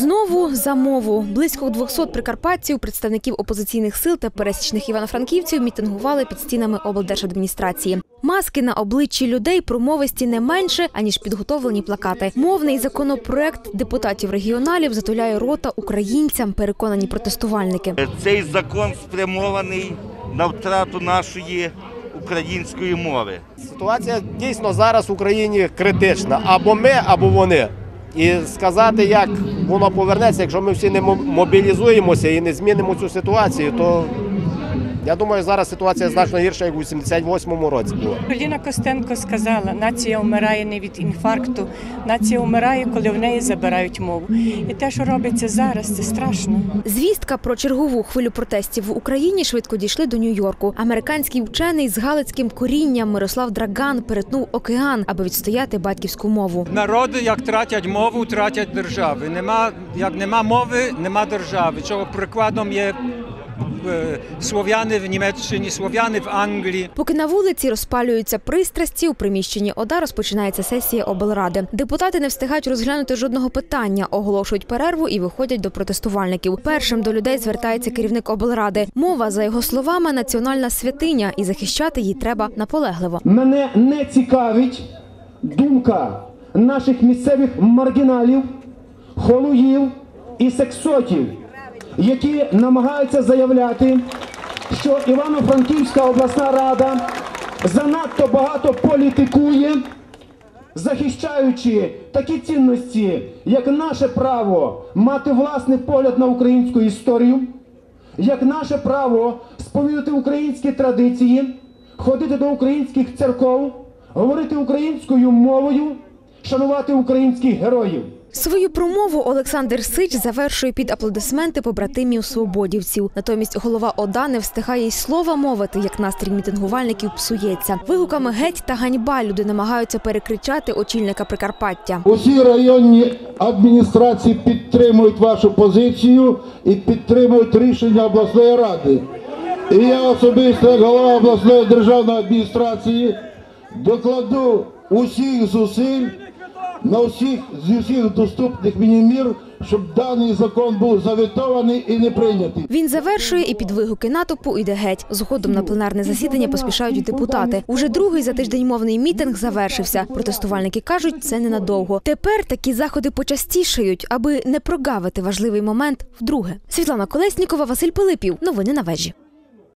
Знову за мову близько 200 прикарпатців, представників опозиційних сил та пересічних івано-франківців мітингували під стінами облдержадміністрації. Маски на обличчі людей промовисті не менше аніж підготовлені плакати. Мовний законопроект депутатів регіоналів затуляє рота українцям, переконані протестувальники. Цей закон спрямований на втрату нашої української мови. Ситуація дійсно зараз в Україні критична. Або ми, або вони. І сказати, як воно повернеться, якщо ми всі не мо- мобілізуємося і не змінимо цю ситуацію, то я думаю, зараз ситуація значно гірша, як у 88-му році була. Поліна Костенко сказала, нація вмирає не від інфаркту, нація вмирає, коли в неї забирають мову. І те, що робиться зараз, це страшно. Звістка про чергову хвилю протестів в Україні швидко дійшли до Нью-Йорку. Американський вчений з галицьким корінням Мирослав Драган перетнув океан, аби відстояти батьківську мову. Народи, як тратять мову, тратять держави. Нема, як нема мови, нема держави. Чого прикладом є слов'яни в Німеччині, слов'яни в Англії. Поки на вулиці розпалюються пристрасті, у приміщенні ОДА розпочинається сесія облради. Депутати не встигають розглянути жодного питання, оголошують перерву і виходять до протестувальників. Першим до людей звертається керівник облради. Мова, за його словами, національна святиня, і захищати її треба наполегливо. Мене не цікавить думка наших місцевих маргіналів, холуїв і сексотів, які намагаються заявляти, що Івано-Франківська обласна рада занадто багато політикує, захищаючи такі цінності, як наше право мати власний погляд на українську історію, як наше право сповідати українські традиції, ходити до українських церков, говорити українською мовою, шанувати українських героїв. Свою промову Олександр Сич завершує під аплодисменти побратимів свободівців. Натомість голова ОДА не встигає й слова мовити, як настрій мітингувальників псується. Вигуками геть та ганьба люди намагаються перекричати очільника Прикарпаття. Усі районні адміністрації підтримують вашу позицію і підтримують рішення обласної ради. І я особисто, як голова обласної державної адміністрації, докладу усіх зусиль на всіх з усіх доступних мені мір, щоб даний закон був заветований і не прийнятий. Він завершує і під вигуки натовпу йде геть. Згодом на пленарне засідання поспішають депутати. Уже другий за тиждень мовний мітинг завершився. Протестувальники кажуть, це ненадовго. Тепер такі заходи почастішають, аби не прогавити важливий момент вдруге. Світлана Колеснікова, Василь Пилипів. Новини на вежі.